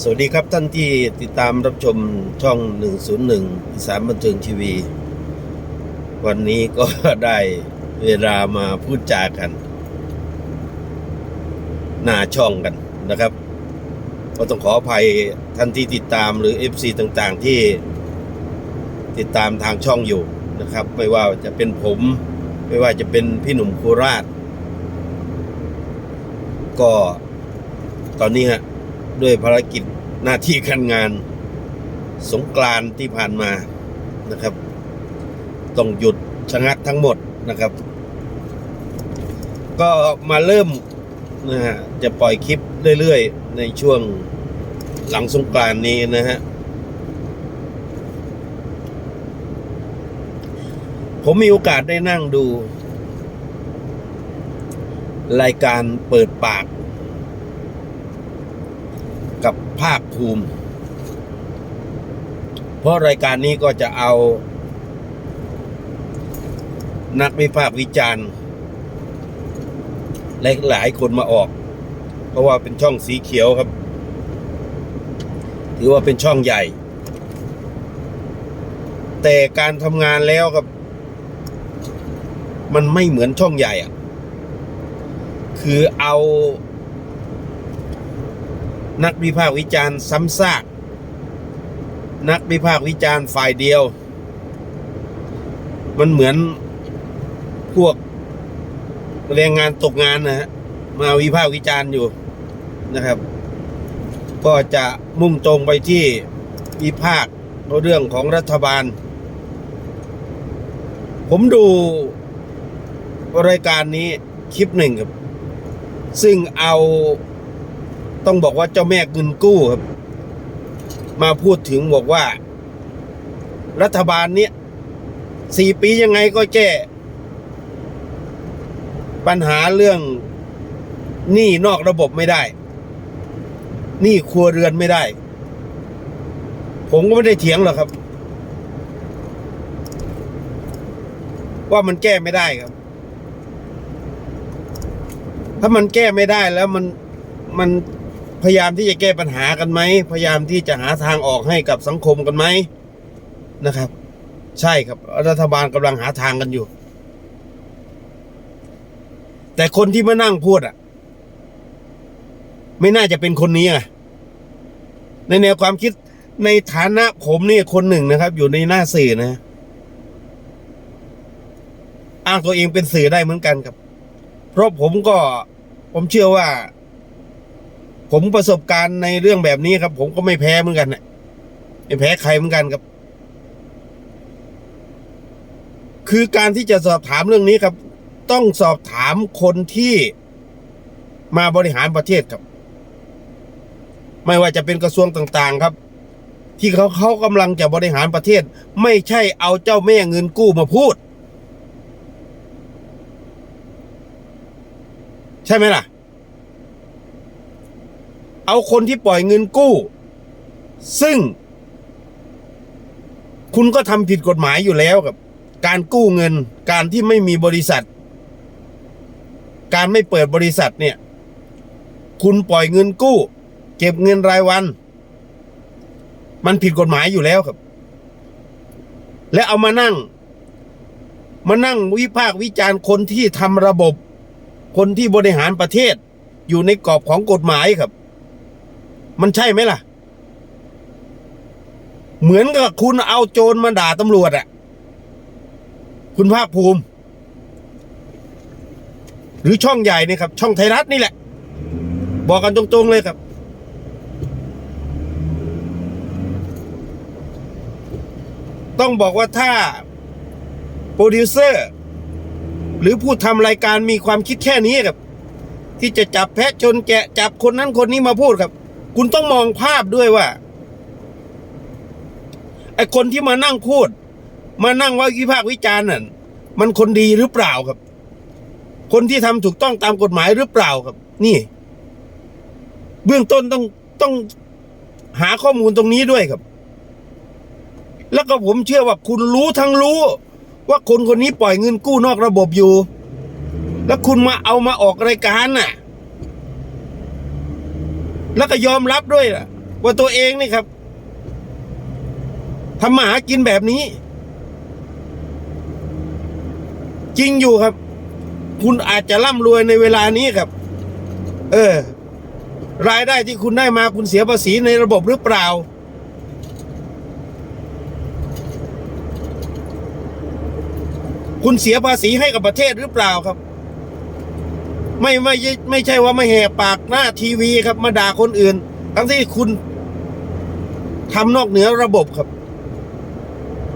สวัสดีครับท่านที่ติดตามรับชมช่อง 101อีสานบันเทิงทีวี วันนี้ก็ได้เวลามาพูดจากัน หน้าช่องกันนะครับ ก็ต้องขออภัยท่านที่ติดตามหรือ FC ต่างๆที่ติดตามทางช่องอยู่นะครับ ไม่ว่าจะเป็นผม ไม่ว่าจะเป็นพี่หนุ่มโคราช ก็ตอนนี้ฮะ ด้วยภารกิจหน้าที่การงานสงกรานที่ผ่านมานะครับ ต้องหยุดชะงักทั้งหมดนะครับ ก็มาเริ่มนะฮะจะปล่อยคลิปเรื่อยๆ ในช่วงหลังสงกรานนี้นะฮะผมมีโอกาสได้นั่งดู รายการเปิดปาก กับ ภาคภูมิ เพราะรายการนี้ก็จะเอา นักวิพากษ์วิจารณ์หลายหลายคนมาออก เพราะว่าเป็นช่องสีเขียวครับ ถือว่าเป็นช่องใหญ่ แต่การทำงานแล้วครับ มันไม่เหมือนช่องใหญ่อะคือเอา นักวิพากษ์วิจารณ์ซ้ำซาก นักวิพากษ์วิจารณ์ฝ่ายเดียว มันเหมือนพวกแรงงานตกงานนะฮะมาวิพากษ์วิจารณ์อยู่นะครับ ก็จะมุ่งตรงไปที่วิพากษ์เรื่องของรัฐบาล ผมดูรายการนี้คลิปหนึ่งครับ ซึ่งเอา ต้องบอกว่าเจ้าแม่เงินกู้ครับ มาพูดถึงบอกว่า รัฐบาลเนี้ยสี่ปียังไงก็แก้ ปัญหาเรื่องหนี้นอกระบบไม่ได้หนี้ครัวเรือนไม่ได้ ผมก็ไม่ได้เถียงหรอกครับ ว่ามันแก้ไม่ได้ครับ ถ้ามันแก้ไม่ได้แล้วมันมัน พยายามที่จะแก้ปัญหากันไหม พยายามที่จะหาทางออกให้กับสังคมกันไหมนะครับ ใช่ครับ รัฐบาลกำลังหาทางกันอยู่ แต่คนที่มานั่งพูดอะ ไม่น่าจะเป็นคนนี้อะในแนวความคิดในฐานะผมนี่คนหนึ่งนะครับ อยู่ในหน้าสื่อนะอ้างตัวเองเป็นสื่อได้เหมือนกันครับ เพราะผมก็ผมเชื่อว่า ผมประสบการณ์ในเรื่องแบบนี้ครับ ผมก็ไม่แพ้เหมือนกันนะไม่แพ้ใครเหมือนกันครับ คือการที่จะสอบถามเรื่องนี้ครับ ต้องสอบถามคนที่มาบริหารประเทศครับ ไม่ว่าจะเป็นกระทรวงต่าง ๆ ครับ ที่เขาเขากำลังจะบริหารประเทศ ไม่ใช่เอาเจ้าแม่เงินกู้มาพูด ใช่ไหมล่ะ เอาคนที่ปล่อยเงินกู้ ซึ่ง คุณก็ทำผิดกฎหมายอยู่แล้วกับ การกู้เงิน การที่ไม่มีบริษัท การไม่เปิดบริษัทเนี่ย คุณปล่อยเงินกู้ เก็บเงินรายวัน มันผิดกฎหมายอยู่แล้วครับ และเอามานั่ง มานั่งวิพากษ์วิจารณ์คนที่ทำระบบ คนที่บริหารประเทศอยู่ในกรอบของกฎหมายครับ มันใช่ไหมล่ะ เหมือนกับคุณเอาโจรมาด่าตำรวจอะคุณภาคภูมิ หรือช่องใหญ่นี่ครับ ช่องไทยรัฐนี่แหละ บอกกันตรงๆเลยครับ ต้องบอกว่าถ้าโปรดิวเซอร์หรือผู้ทำรายการมีความคิดแค่นี้ครับ ที่จะจับแพะชนแกะจับคนนั้นคนนี้มาพูดครับ คุณต้องมองภาพด้วยว่าไอคนที่มานั่งพูด มานั่งว่าวิพากษ์วิจารณ์นั่นมันคนดีหรือเปล่าครับ คนที่ทำถูกต้องตามกฎหมายหรือเปล่าครับ นี่ เบื้องต้นต้องต้องหาข้อมูลตรงนี้ด้วยครับ แล้วก็ผมเชื่อว่าคุณรู้ทั้งรู้ ว่าคนคนนี้ปล่อยเงินกู้นอกระบบอยู่ แล้วคุณมาเอามาออกรายการน่ะ แล้วก็ยอมรับด้วยล่ะ ว่าตัวเองนี่ครับทำมาหากินแบบนี้ จริงอยู่ครับ คุณอาจจะร่ำรวยในเวลานี้ครับ เออ รายได้ที่คุณได้มาคุณเสียภาษีในระบบหรือเปล่า คุณเสียภาษีให้กับประเทศหรือเปล่าครับ ไม่ไม่ใช่ไม่ใช่ว่าไม่แหกปากหน้าทีวีครับ มาด่าคนอื่น ทั้งที่คุณทำนอกเหนือระบบครับ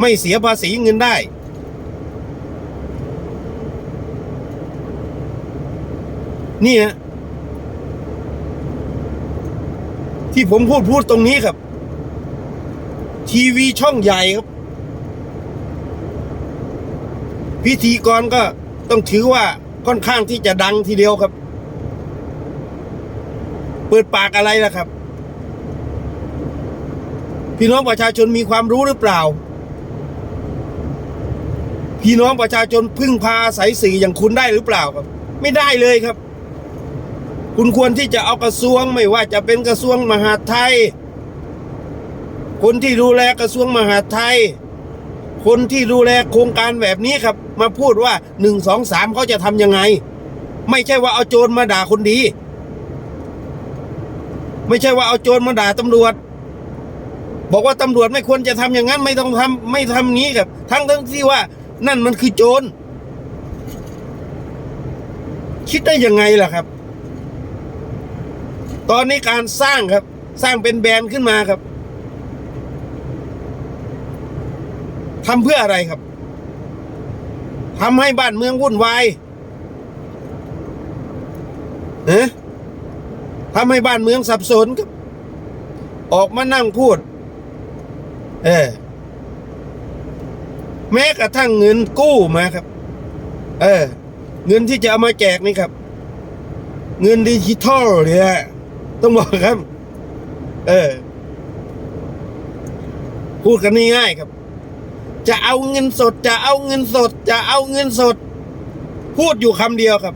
ไม่เสียภาษีเงินได้ นี่ฮะที่ผมพูดพูดตรงนี้ครับ ทีวีช่องใหญ่ครับ พิธีกรก็ต้องถือว่า ค่อนข้างที่จะดังทีเดียวครับ เปิดปากอะไรล่ะครับ พี่น้องประชาชนมีความรู้หรือเปล่า พี่น้องประชาชนพึ่งพาอายสื่ออย่างคุณได้หรือเปล่าครับ ไม่ได้เลยครับ คุณควรที่จะเอากระทรวงไม่ว่าจะเป็นกระทรวงมหาดไทย คนที่ดูแลกระทรวงมหาดไทย คนที่ดูแลโครงการแบบนี้ครับ มาพูดว่าหนึ่งสองสามเขาจะทำยังไง ไม่ใช่ว่าเอาโจรมาด่าคนดี ไม่ใช่ว่าเอาโจรมาด่าตำรวจ บอกว่าตำรวจไม่ควรจะทำอย่างนั้น ไม่ต้องทำไม่ทำงี้ครับ ทั้งทั้งที่ว่า นั่นมันคือโจรคิดได้ยังไงล่ะครับ ตอนนี้การสร้างครับ สร้างเป็นแบรนด์ขึ้นมาครับ ทำเพื่ออะไรครับทำให้บ้านเมืองวุ่นวายเอ๊ะทำให้บ้านเมืองสับสนครับออกมานั่งพูด เออ แม้กระทั่งเงินกู้มาครับ เออ เงินที่จะเอามาแจกนี่ครับ เงินดิจิทัลเนี่ยต้องบอกครับ เออ พูดกันง่ายๆครับ จะเอาเงินสด จะเอาเงินสด จะเอาเงินสด พูดอยู่คำเดียวครับ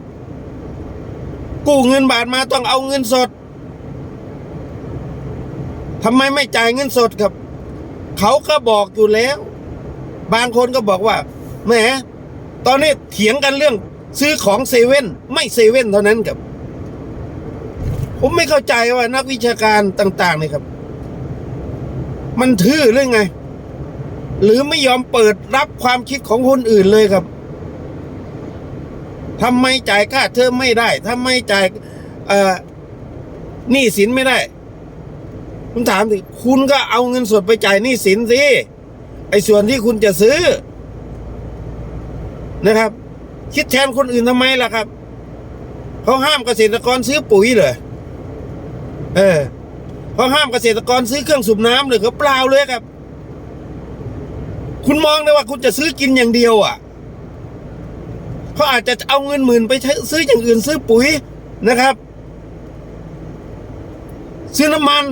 กู้เงินบาทมาต้องเอาเงินสดทำไมไม่จ่ายเงินสดครับ เขาก็บอกอยู่แล้ว บางคนก็บอกว่าแหมตอนนี้เถียงกันเรื่อง ซื้อของเซเว่นไม่เซเว่นเท่านั้นครับ ผมไม่เข้าใจว่านักวิชาการต่าง ๆ เนี่ยครับ มันทื่อหรือไง หรือไม่ยอมเปิดรับความคิดของคนอื่นเลยครับทำไมจ่ายค่าเทอมไม่ได้ทำไมจ่ายหนี้สินไม่ได้คุณถามสิคุณก็เอาเงินสดไปจ่ายหนี้สินสิไอ้ส่วนที่คุณจะซื้อ นะครับ คิดแทนคนอื่นทำไมล่ะครับเขาห้ามเกษตรกรซื้อปุ๋ยเหรอเออเขาห้ามเกษตรกรซื้อเครื่องสูบน้ำเลยเขาเปล่าเลยครับ คุณมองได้ว่าคุณจะซื้อกินอย่างเดียวอะเขาอาจจะเอาเงินหมื่นไปใช้ซื้ออย่างอื่นซื้อปุ๋ยนะครับ ซื้อน้ำมัน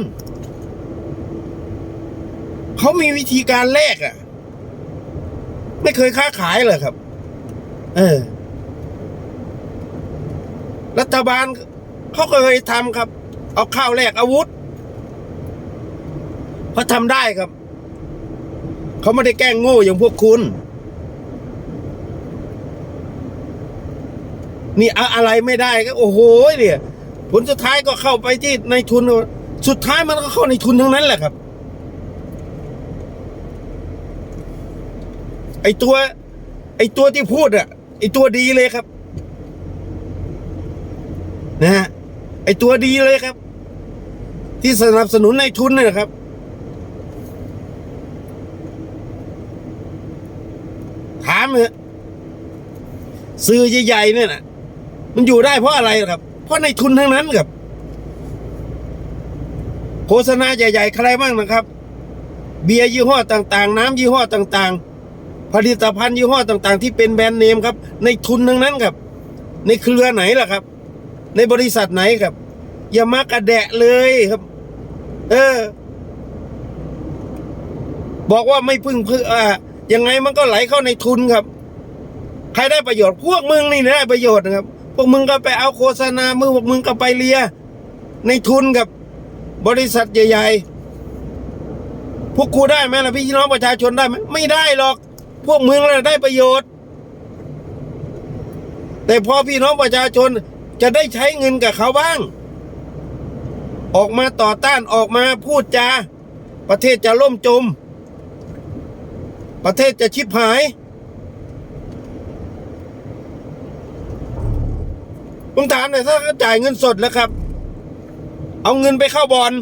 เขามีวิธีการแลกอะ ไม่เคยค้าขายเลยครับ เออ รัฐบาลเขาเคยทำครับ เอาข้าวแลกอาวุธเขาทำได้ครับ เขาไม่ได้แกล้งโง่อย่างพวกคุณ นี่อะไรไม่ได้ก็โอ้โหเนี่ยผลสุดท้ายก็เข้าไปที่ในทุน สุดท้ายมันก็เข้าในทุนทั้งนั้นแหละครับ ไอตัว ไอตัวที่พูดอะไอตัวดีเลยครับ นะฮะไอตัวดีเลยครับ ที่สนับสนุนในทุนเนี่ยนะครับ ถามเถอะ สื่อใหญ่ๆเนี่ยนะมันอยู่ได้เพราะอะไรครับ เพราะในทุนทั้งนั้นครับ โฆษณาใหญ่ๆใครบ้างนะครับ เบียร์ยี่ห้อต่างๆ น้ำยี่ห้อต่างๆ ผลิตภัณฑ์ยี่ห้อต่างๆ ที่เป็นแบรนด์เนมครับ ในทุนทั้งนั้นครับ ในเครือไหนล่ะครับ ในบริษัทไหนครับ อย่ามากระแดะเลยครับ เออ บอกว่าไม่พึ่งพึ่งอ่ายังไงมันก็ไหลเข้าในทุนครับ ใครได้ประโยชน์พวกมึงนี่ได้ประโยชน์นะครับ พวกมึงก็ไปเอาโฆษณามือพวกมึงก็ไปเลีย ในทุนกับบริษัทใหญ่ๆ พวกกูได้ไหมล่ะพี่น้องประชาชนได้ไหมไม่ได้หรอก พวกมึงน่ะได้ประโยชน์ แต่พอพี่น้องประชาชนจะได้ใช้เงินกับเขาบ้าง ออกมาต่อต้านออกมาพูดจา ประเทศจะล่มจม ประเทศจะชิบหาย ผมถามหน่อยถ้าเขาจ่ายเงินสดแล้วครับ เอาเงินไปเข้าบอล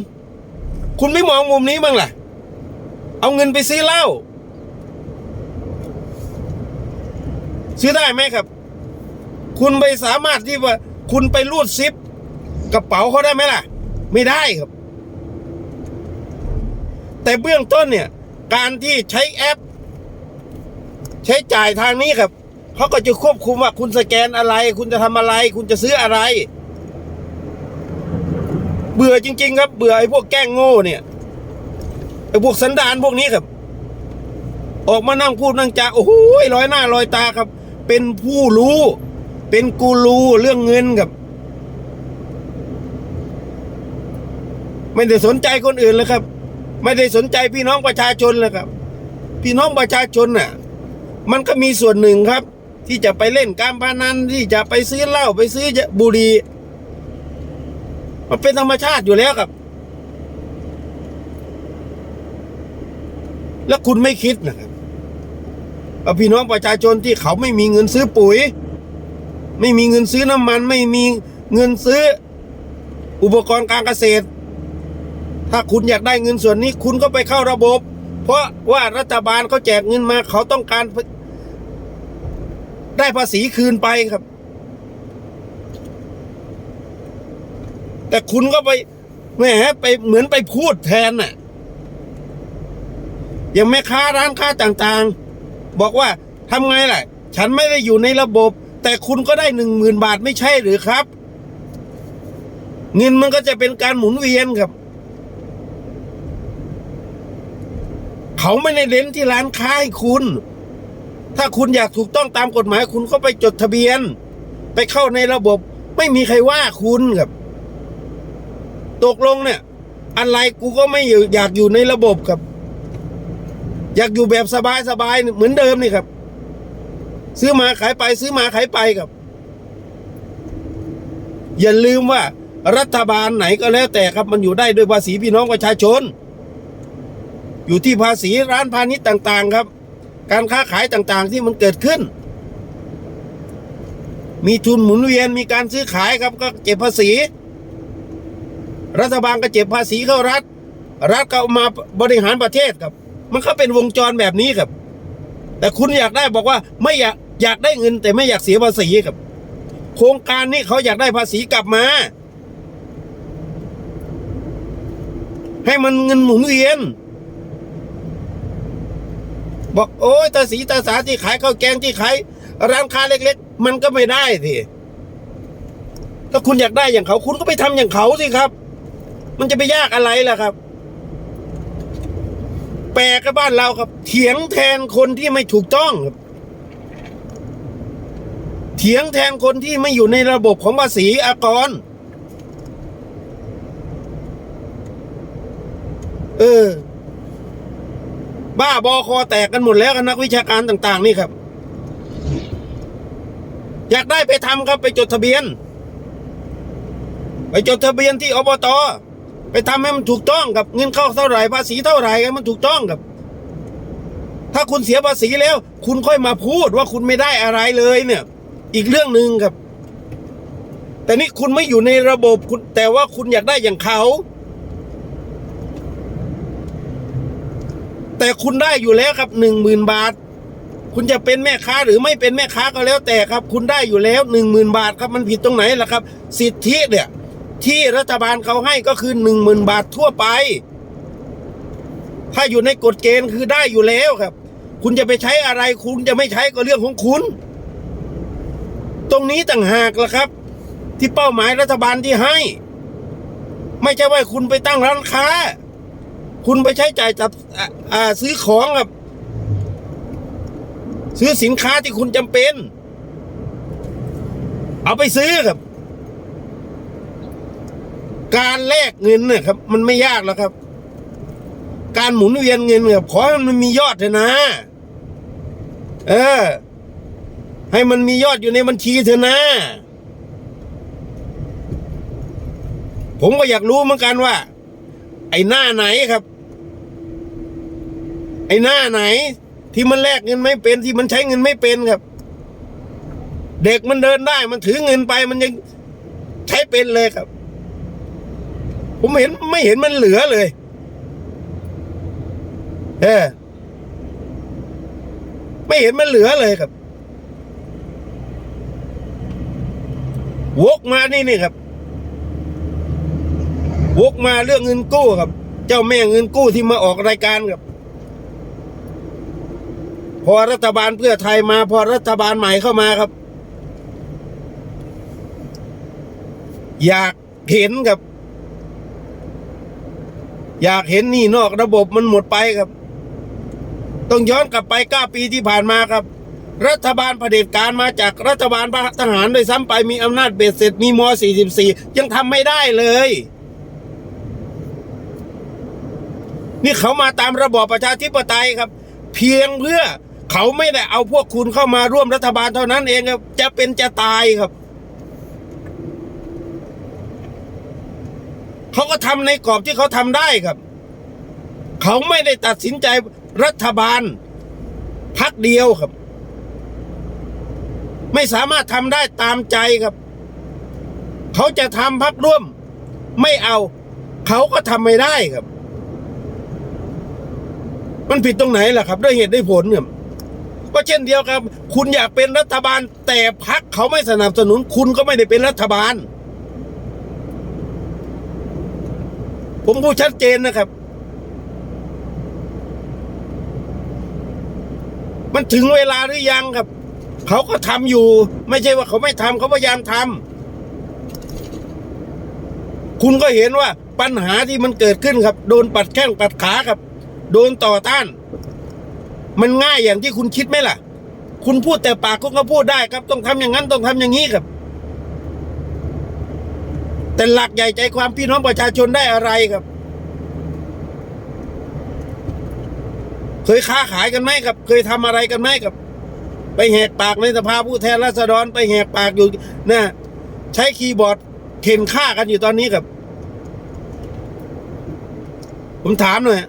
คุณไม่มองมุมนี้บ้างล่ะ เอาเงินไปซื้อเหล้าซื้อได้ไหมครับ คุณไปสามารถที่ว่า คุณไปรูดซิปกระเป๋าเขาได้ไหมล่ะ ไม่ได้ครับ แต่เบื้องต้นเนี่ย การที่ใช้แอป ใช้จ่ายทางนี้ครับ เขาก็จะควบคุมว่าคุณสแกนอะไร คุณจะทำอะไร คุณจะซื้ออะไร เบื่อจริง ๆ ครับเบื่อไอ้พวกแกล้งโง่เนี่ยไอ้พวกสันดานพวกนี้ครับ ออกมานั่งพูดนั่งจาโอ้โหลอยหน้าลอยตาครับ เป็นผู้รู้ เป็นกูรูเรื่องเงินครับไม่ได้สนใจคนอื่นเลยครับ ไม่ได้สนใจพี่น้องประชาชนเลยครับ พี่น้องประชาชนน่ะ มันก็มีส่วนหนึ่งครับ ที่จะไปเล่นการพนันที่จะไปซื้อเหล้าไปซื้อบุหรี่มันเป็นธรรมชาติอยู่แล้วครับ แล้วคุณไม่คิดนะครับว่าพี่น้องประชาชนที่เขาไม่มีเงินซื้อปุ๋ย ไม่มีเงินซื้อน้ำมัน ไม่มีเงินซื้อ อุปกรณ์การเกษตร ถ้าคุณอยากได้เงินส่วนนี้ คุณก็ไปเข้าระบบ เพราะว่ารัฐบาลเขาแจกเงินมาเขาต้องการ ได้ภาษีคืนไปครับ แต่คุณก็ไปแหมไปเหมือนไปพูดแทนน่ะ อย่างแม่ค้าร้านค้าต่างๆ บอกว่าทำไงล่ะ ฉันไม่ได้อยู่ในระบบ แต่คุณก็ได้หนึ่งหมื่นบาทไม่ใช่หรือครับ เงินมันก็จะเป็นการหมุนเวียนครับ เขาไม่ได้เน้นที่ร้านค้าให้คุณ ถ้าคุณอยากถูกต้องตามกฎหมายคุณก็ไปจดทะเบียน ไปเข้าในระบบ ไม่มีใครว่าคุณครับ ตกลงเนี่ย อะไรกูก็ไม่อยู่อยากอยู่ในระบบครับ อยากอยู่แบบสบายๆเหมือนเดิมนี่ครับ ซื้อมาขายไป ซื้อมาขายไปครับ อย่าลืมว่า รัฐบาลไหนก็แล้วแต่ครับ มันอยู่ได้ด้วยภาษีพี่น้องประชาชน อยู่ที่ภาษีร้านพาณิชย์ต่าง ๆ ครับ การค้าขายต่างๆที่มันเกิดขึ้น มีทุนหมุนเวียนมีการซื้อขายครับก็เก็บภาษี รัฐบาลก็เก็บภาษีเข้ารัฐ รัฐก็มาบริหารประเทศครับ มันก็เป็นวงจรแบบนี้ครับ แต่คุณอยากได้บอกว่าไม่อยากอยากได้เงิน แต่ไม่อยากเสียภาษีครับ โครงการนี้เขาอยากได้ภาษีกลับมา ให้มันเงินหมุนเวียน บอกโอ้ยตาสีตาสาที่ขายข้าวแกงที่ขายร้านค้าเล็ก ๆ มันก็ไม่ได้สิถ้าคุณอยากได้อย่างเขา คุณก็ไปทำอย่างเขาสิครับ มันจะไปยากอะไรล่ะครับ แปลกกับบ้านเราครับ เถียงแทนคนที่ไม่ถูกต้องครับเถียงแทนคนที่ไม่อยู่ในระบบของภาษีอากร เออ บ้าบอคอแตกกันหมดแล้วกันนักวิชาการต่าง ๆ นี่ครับ อยากได้ไปทำครับไปจดทะเบียน ไปจดทะเบียนที่อบตไปทำให้มันถูกต้องกับเงินเข้าเท่าไหร่ภาษีเท่าไหร่ให้มันถูกต้องครับ ถ้าคุณเสียภาษีแล้ว คุณค่อยมาพูดว่าคุณไม่ได้อะไรเลยเนี่ย อีกเรื่องหนึ่งครับ แต่นี่คุณไม่อยู่ในระบบคุณแต่ว่าคุณอยากได้อย่างเขา แต่คุณได้อยู่แล้วครับหนึ่งหมื่นบาท คุณจะเป็นแม่ค้าหรือไม่เป็นแม่ค้าก็แล้วแต่ครับ คุณได้อยู่แล้วหนึ่งหมื่นบาทครับมันผิดตรงไหนล่ะครับ สิทธิเนี่ยที่รัฐบาลเขาให้ก็คือหนึ่งหมื่นบาททั่วไป ถ้าอยู่ในกฎเกณฑ์คือได้อยู่แล้วครับ คุณจะไปใช้อะไรคุณจะไม่ใช้ก็เรื่องของคุณ ตรงนี้ต่างหากล่ะครับ ที่เป้าหมายรัฐบาลที่ให้ ไม่ใช่ว่าคุณไปตั้งร้านค้า คุณไปใช้จ่ายจับซื้อของครับ ซื้อสินค้าที่คุณจำเป็น เอาไปซื้อครับ การแลกเงินเนี่ยครับ มันไม่ยากแล้วครับ การหมุนเวียนเงินเนี่ยขอให้มันมียอดเถอะนะ เออ ให้มันมียอดอยู่ในบัญชีเถอะนะผมก็อยากรู้เหมือนกันว่า ไอ้หน้าไหนครับ ไอ้หน้าไหน ที่มันแลกเงินไม่เป็นที่มันใช้เงินไม่เป็นครับ เด็กมันเดินได้มันถือเงินไปมันยังใช้เป็นเลยครับ ผมเห็นไม่เห็นมันเหลือเลย เออไม่เห็นมันเหลือเลยครับ วกมานี่นี่ครับ วกมาเรื่องเงินกู้ครับ เจ้าแม่เงินกู้ที่มาออกรายการครับ พอรัฐบาลเพื่อไทยมา พอรัฐบาลใหม่เข้ามาครับ อยากเห็นครับ อยากเห็นนี่นอกระบบมันหมดไปครับ ต้องย้อนกลับไปเก้าปีที่ผ่านมาครับ รัฐบาลเผด็จการมาจากรัฐบาลทหารโดยซ้ำไปมีอำนาจเบ็ดเสร็จมีม .44 ยังทำไม่ได้เลยนี่เขามาตามระบอบประชาธิปไตยครับ เพียงเพื่อ เขาไม่ได้เอาพวกคุณเข้ามาร่วมรัฐบาลเท่านั้นเองครับ จะเป็นจะตายครับ เขาก็ทำในกรอบที่เขาทำได้ครับ เขาไม่ได้ตัดสินใจรัฐบาลพักเดียวครับ ไม่สามารถทำได้ตามใจครับ เขาจะทำพักร่วม ไม่เอา เขาก็ทำไม่ได้ครับ มันผิดตรงไหนล่ะครับ ด้วยเหตุด้วยผลครับ ก็เช่นเดียวกับ คุณอยากเป็นรัฐบาล แต่พักเขาไม่สนับสนุน คุณก็ไม่ได้เป็นรัฐบาล ผมพูดชัดเจนนะครับ มันถึงเวลาหรือยังครับ เขาก็ทำอยู่ ไม่ใช่ว่าเขาไม่ทำเขาพยายามทำคุณก็เห็นว่าปัญหาที่มันเกิดขึ้นครับ โดนปัดแข้งปัดขาครับ โดนต่อต้าน มันง่ายอย่างที่คุณคิดไหมล่ะ คุณพูดแต่ปากคุณก็พูดได้ครับ ต้องทำอย่างนั้นต้องทำอย่างนี้ครับ แต่หลักใหญ่ใจความพี่น้องประชาชนได้อะไรครับ เคยค้าขายกันไหมครับ เคยทำอะไรกันไหมครับ ไปแหกปากในสภาผู้แทนราษฎรไปแหกปากอยู่นะใช้คีย์บอร์ดเข็นฆ่ากันอยู่ตอนนี้ครับ ผมถามหน่อย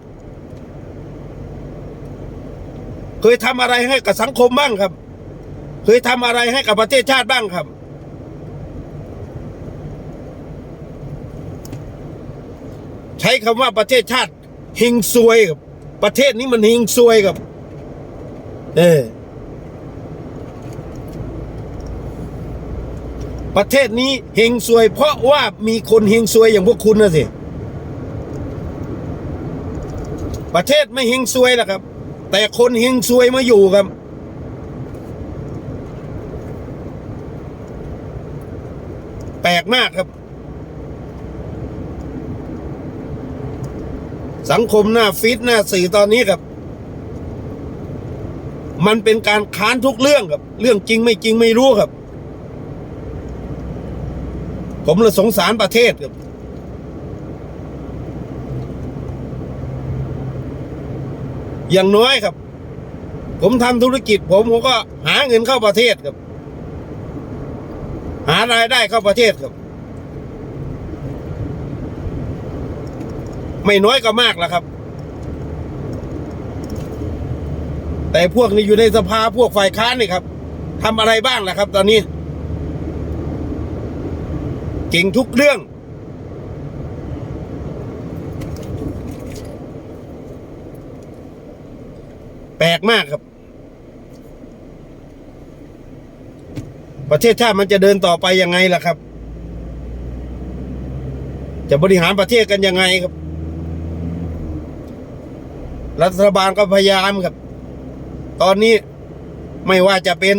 เคยทำอะไรให้กับสังคมบ้างครับ เคยทำอะไรให้กับประเทศชาติบ้างครับ ใช้คำว่าประเทศชาติเฮงซวยครับ ประเทศนี้มันเฮงซวยครับ เออประเทศนี้เฮงซวย เพราะว่ามีคนเฮงซวยอย่างพวกคุณนะสิ ประเทศไม่เฮงซวยหรอกครับ แต่คนเฮงซวยมาอยู่ครับ แปลกมากครับ สังคมหน้าฟิตหน้าสื่อตอนนี้ครับ มันเป็นการค้านทุกเรื่องครับ เรื่องจริงไม่จริงไม่รู้ครับ ผมเลยสงสารประเทศครับ อย่างน้อยครับ ผมทำธุรกิจ ผมผมก็หาเงินเข้าประเทศครับ หารายได้เข้าประเทศครับ ไม่น้อยก็มากแล้วครับ แต่พวกนี้อยู่ในสภาพวกฝ่ายค้านนี่ครับทำอะไรบ้างล่ะครับ ตอนนี้ เก่งทุกเรื่อง แปลกมากครับ ประเทศชาติมันจะเดินต่อไปยังไงล่ะครับ จะบริหารประเทศกันยังไงครับ รัฐบาลก็พยายามครับ ตอนนี้ไม่ว่าจะเป็น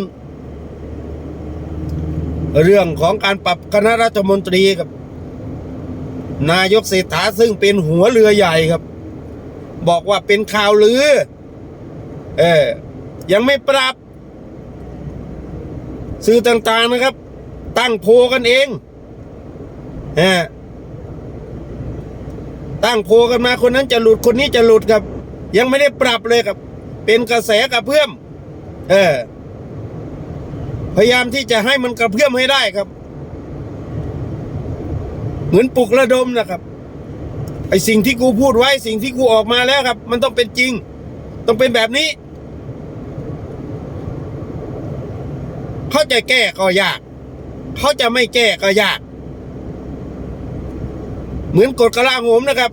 เรื่องของการปรับคณะรัฐมนตรีครับ นายกเศรษฐาซึ่งเป็นหัวเรือใหญ่ครับ บอกว่าเป็นข่าวลือ เออยังไม่ปรับสื่อต่างๆนะครับ ตั้งโพกันเองเออตั้งโพกันมาคนนั้นจะหลุดคนนี้จะหลุดครับ ยังไม่ได้ปรับเลยครับ เป็นกระแสกระเพื่อมเออ พยายามที่จะให้มันกระเพื่อมให้ได้ครับ เหมือนปลุกระดมนะครับไอสิ่งที่กูพูดไว้สิ่งที่กูออกมาแล้วครับ มันต้องเป็นจริง ต้องเป็นแบบนี้ เขาจะแก้ก็ยาก เขาจะไม่แก้ก็ยาก เหมือนกฎกระลาโหมนะครับ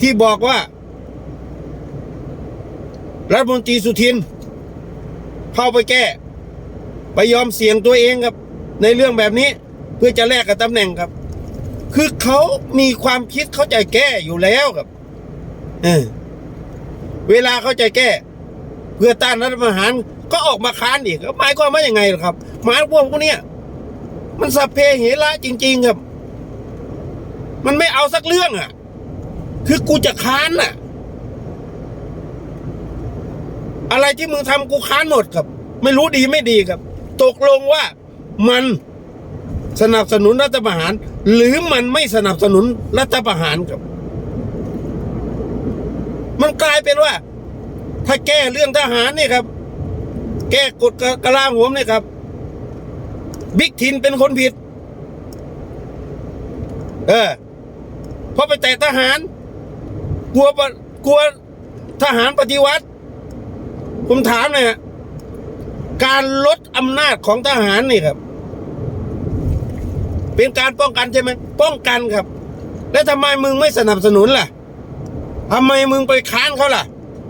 ที่บอกว่า รัฐมนตรีสุทิน เข้าไปแก้ ไปยอมเสี่ยงตัวเองครับ ในเรื่องแบบนี้เพื่อจะแลกกับตำแหน่งครับ คือเขามีความคิดเขาจะแก้อยู่แล้วครับ เออเวลาเขาจะแก้ เพื่อต้านรัฐประหาร ก็ออกมาค้านอีกหมายความว่าอย่างไงครับหมายพวกพวกนี้มันสัพเพเหระจริง ๆ ครับ มันไม่เอาสักเรื่องอะ คือกูจะค้านน่ะ อะไรที่มึงทำกูค้านหมดครับ ไม่รู้ดีไม่ดีครับ ตกลงว่ามันสนับสนุนรัฐประหาร หรือมันไม่สนับสนุนรัฐประหารครับ มันกลายเป็นว่า ถ้าแก้เรื่องทหารนี่ครับ แก้กฎกระลาโหมนี่ครับ บิ๊กทินเป็นคนผิด เออเพราะไปแตะทหาร กลัวกลัวทหารปฏิวัติ ผมถามหน่อยการลดอำนาจของทหารนี่ครับ เป็นการป้องกันใช่ไหมป้องกันครับ แล้วทำไมมึงไม่สนับสนุนล่ะทำไมมึงไปค้านเขาล่ะ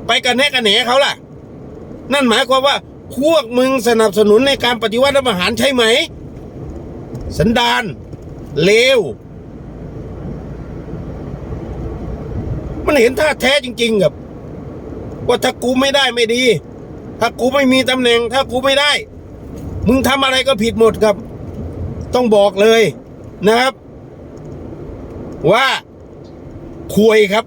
ไปกันแน่กันแหนเขาล่ะ นั่นหมายความว่า พวกมึงสนับสนุนในการปฏิวัติรัฐประหารใช่ไหม สันดานเลว มันเห็นท่าแท้จริงๆครับ ว่าถ้ากูไม่ได้ไม่ดี ถ้ากูไม่มีตำแหน่ง ถ้ากูไม่ได้ มึงทำอะไรก็ผิดหมดครับ ต้องบอกเลยนะครับ ว่าควยครับ